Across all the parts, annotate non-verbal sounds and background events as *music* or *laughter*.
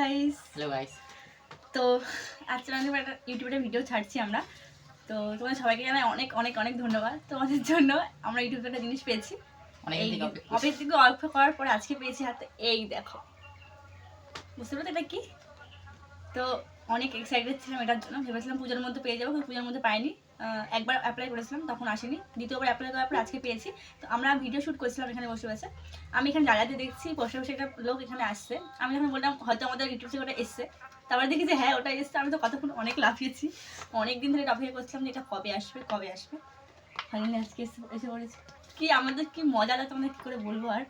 Guys hello guys তো আজকে আমি একটা ইউটিউবে ভিডিও ছাড়ছি আমরা। তো তোমাদের সবাইকে জানাই অনেক অনেক অনেক ধন্যবাদ। তোমাদের জন্য আমরা ইউটিউবে একটা জিনিস পেয়েছি। অফিস থেকে অপেক্ষা করার পরে আজকে পেয়েছি হাতে এই দেখো। বুঝতে পারছ এটা কি? তো অনেক এক্সাইটেড ছিলাম এটার জন্য। ভেবেছিলাম পুজোর মধ্যে পেয়ে যাব, কিন্তু পুজোর মধ্যে পাইনি। একবার অ্যাপ্লাই করেছিলাম, তখন আসেনি। দ্বিতীয়বার অ্যাপ্লাই করার পর আজকে পেয়েছি। তো আমরা ভিডিও শ্যুট করছিলাম এখানে বসে বসে। আমি এখানে জ্বালাতে দেখছি, বসে বসে একটা লোক এখানে আসছে। আমি যখন বললাম, হয়তো আমাদের ইউটিউব থেকে ওটা এসছে। তারপরে দেখি যে হ্যাঁ ওটা এসছে। আমি তো কতক্ষণ অনেক লাফিয়েছি। অনেক দিন ধরে অপেক্ষা করছিলাম যে, এটা কবে আসবে কবে আসবে? ফাইনালি আজকে এসে এসে পড়েছে। কি আমাদের, কি মজা লাগে তোমাদের কী করে বলব আর?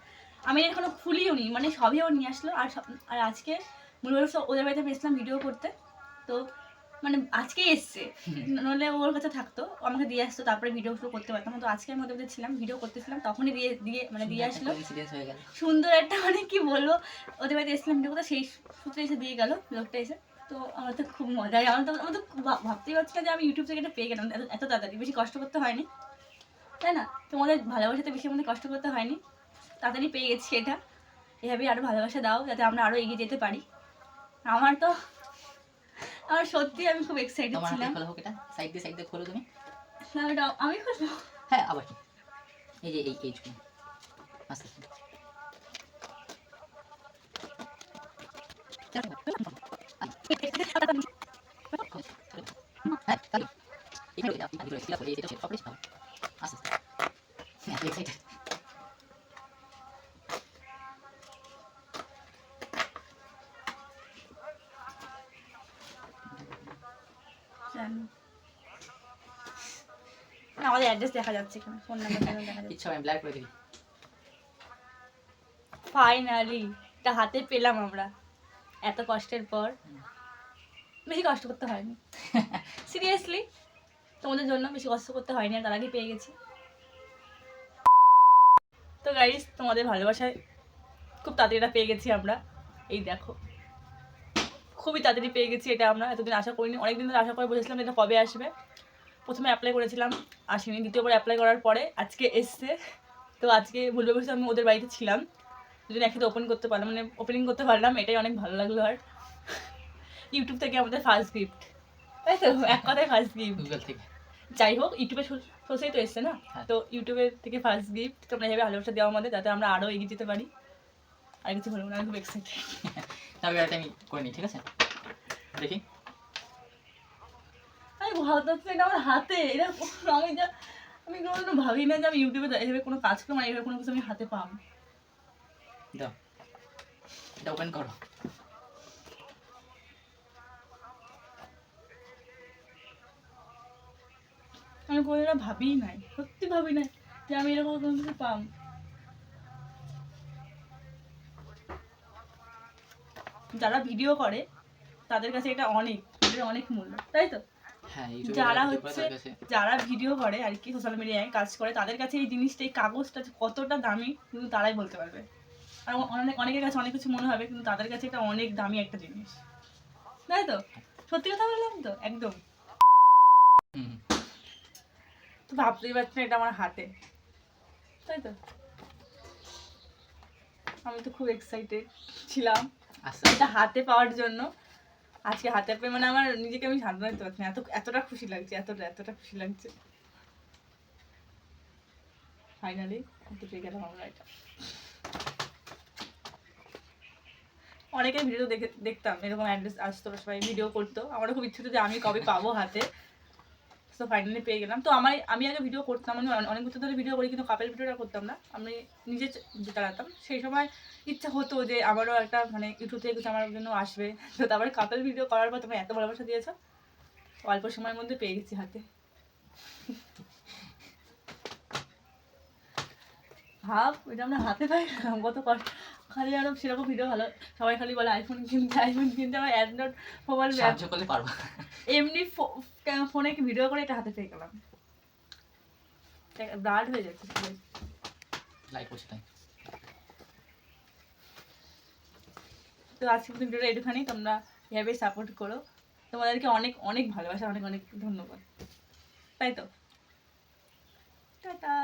আমি এখনও খুলিও নি মানে সবই ও নিয়ে আসলো। আর আর আজকে মূলত সব ওদের বাড়িতে পেয়েছিলাম ভিডিও করতে। তো মানে আজকেই এসছে। নইলে ওর কাছে থাকতো আমাকে দিয়ে আসতো তারপরে ভিডিও শুরু করতে পারতাম। তো আজকে আমি ওদের ছিলাম ভিডিও করতেছিলাম তখনই দিয়ে দিয়ে মানে দিয়ে আসলো। সুন্দর একটা মানে কি বলব ওদের বাড়িতে এসেছিলাম ভিডিও করতে সেই সূত্রে এসে দিয়ে গেল লোকটা এসে। তো আমার তো খুব মজা আমার তো আমার তো ভাবতেই পারছি না যে আমি ইউটিউব থেকে এটা পেয়ে গেলাম এত- এত তাড়াতাড়ি। বেশি কষ্ট করতে হয়নি। তাই না? তোমাদের ভালোবাসাতে বেশি আমাদের কষ্ট করতে হয়নি। তাড়াতাড়ি পেয়ে গেছি এটা। এভাবেই আরও ভালোবাসা দাও যাতে আমরা আরও এগিয়ে যেতে পারি। আমার তো আমার সত্যি আমি খুব এক্সাইটেড ছিলাম। খোলা হোক এটা সাইড দিয়ে সাইড দিয়ে খোলো তুমি। না এটা আমি খুব হ্যাঁ আবার এই যে এই এইচগুলো আস্তে আস্তে। হ্যাঁ, তাহলে। এগুলো দাও, এগুলো fill up করে, এটা সব করেছি তো? আস্তে আস্তে। হ্যাঁ, excited। জানি না, আমাদের অ্যাড্রেস দেখা যাচ্ছে এখানে ফোন নাম্বার দেখা যাচ্ছে? করে দিবি। ফাইনালি এটা হাতে পেলাম আমরা। এত কষ্টের পর। বেশি কষ্ট করতে হয়নি। *laughs* সিরিয়াসলি তোমাদের জন্য বেশি কষ্ট করতে হয়নি আর তার আগে পেয়ে গেছি। তো গাইস তোমাদের ভালোবাসায় খুব তাড়াতাড়ি এটা পেয়ে গেছি আমরা। এই দেখো। খুবই তাড়াতাড়ি পেয়ে গেছি এটা আমরা এতদিন আশা করিনি। অনেকদিন ধরে আশা করে বসেছিলাম এটা কবে আসবে। প্রথমে অ্যাপ্লাই করেছিলাম আসেনি দ্বিতীয়বার অ্যাপ্লাই করার পরে আজকে এসছে। তো আজকে ভুলবে বসে আমি ওদের বাড়িতে ছিলাম। দুজন একসাথে ওপেন করতে পারলাম মানে ওপেনিং করতে পারলাম এটাই অনেক ভালো লাগল আর। ইউটিউব থেকে আমাদের ফার্স্ট গিফট তাই তো? এক কথায় ফার্স্ট গিফট গুগল থেকে। যাই হোক ইউটিউবে সোর্সেই তো এসছে না? হ্যাঁ। তো ইউটিউবের থেকে ফার্স্ট গিফট তোমরা এভাবে ভালোবাসা দেওয়া আমাদের যাতে আমরা আরও এগিয়ে যেতে পারি। আর কিছু বলব না আমি খুব এক্সাইটেড তবে এটা আমি করে নিই ঠিক আছে? দেখি। আমি ভাবতে এটা আমার হাতে। এটা আমি যা আমি কোনো ভাবি না যে আমি ইউটিউবে এভাবে কোনো কাজ করব মানে এভাবে কোনো কিছু আমি হাতে পাবো দাও। এটা ওপেন করো। আমি কোনো ভাবিই নাই সত্যি ভাবি নাই যে আমি এরকম কোনো কিছু পাম। যারা ভিডিও করে তাদের কাছে এটা অনেক এটা অনেক মূল্য তাই তো? হ্যাঁ যারা হচ্ছে যারা ভিডিও করে আর কি সোশ্যাল মিডিয়ায় কাজ করে তাদের কাছে এই জিনিসটা এই কাগজটা কতটা দামি কিন্তু তারাই বলতে পারবে। আর অনেক অনেকের কাছে অনেক কিছু মনে হবে কিন্তু তাদের কাছে এটা অনেক দামি একটা জিনিস। তাই তো? সত্যি কথা বললাম তো? একদম। তো ভাবতেই পারছি না এটা আমার হাতে। তাই তো? আমি তো খুব এক্সাইটেড ছিলাম। এটা হাতে পাওয়ার জন্য। আজকে হাতে পেয়ে মানে আমার নিজেকে আমি সান্ত্বনা দিতে পারছি না। এত, এতটা খুশি লাগছে এতটা এতটা খুশি লাগছে। ফাইনালি হাতে পেয়ে গেলাম আমরা এটা। অনেকের ভিডিও দেখে, দেখতাম, এরকম অ্যাড্রেস আসতো, সবাই ভিডিও করতো। আমারও খুব ইচ্ছে যে আমি কবে পাবো হাতে। তো ফাইনালি পেয়ে গেলাম। তো আমার আমি আগে ভিডিও করতাম, আমি অনেক বছর ধরে ভিডিও করি, কিন্তু কাপের ভিডিওটা করতাম না। আমি নিজে চালাতাম, সেই সময় ইচ্ছা হতো যে আমারও একটা মানে ইউটিউব থেকে কিছু আমার জন্য আসবে। তো তারপরে কাপের ভিডিও করার পর তোমার এত ভালোবাসা দিয়েছ, অল্প সময়ের মধ্যে পেয়ে গেছি হাতে। ভাব এটা আমরা হাতে পাই কত কষ্ট। খালি আরও সেরকম ভিডিও ভালো। সবাই খালি বলে আইফোন কিনতে আইফোন কিনতে আমার অ্যান্ড্রয়েড মোবাইল সাহায্য করলে পারব। এমনি ফোনে কি ভিডিও করে এটা হাতে পেয়ে গেলাম। ব্লাড হয়ে যাচ্ছে লাইক করছি তাই তো আজকে ভিডিওটা একটুখানি তোমরা এভাবে সাপোর্ট করো। তোমাদেরকে অনেক অনেক ভালোবাসা অনেক অনেক ধন্যবাদ। তাই তো? টাটা।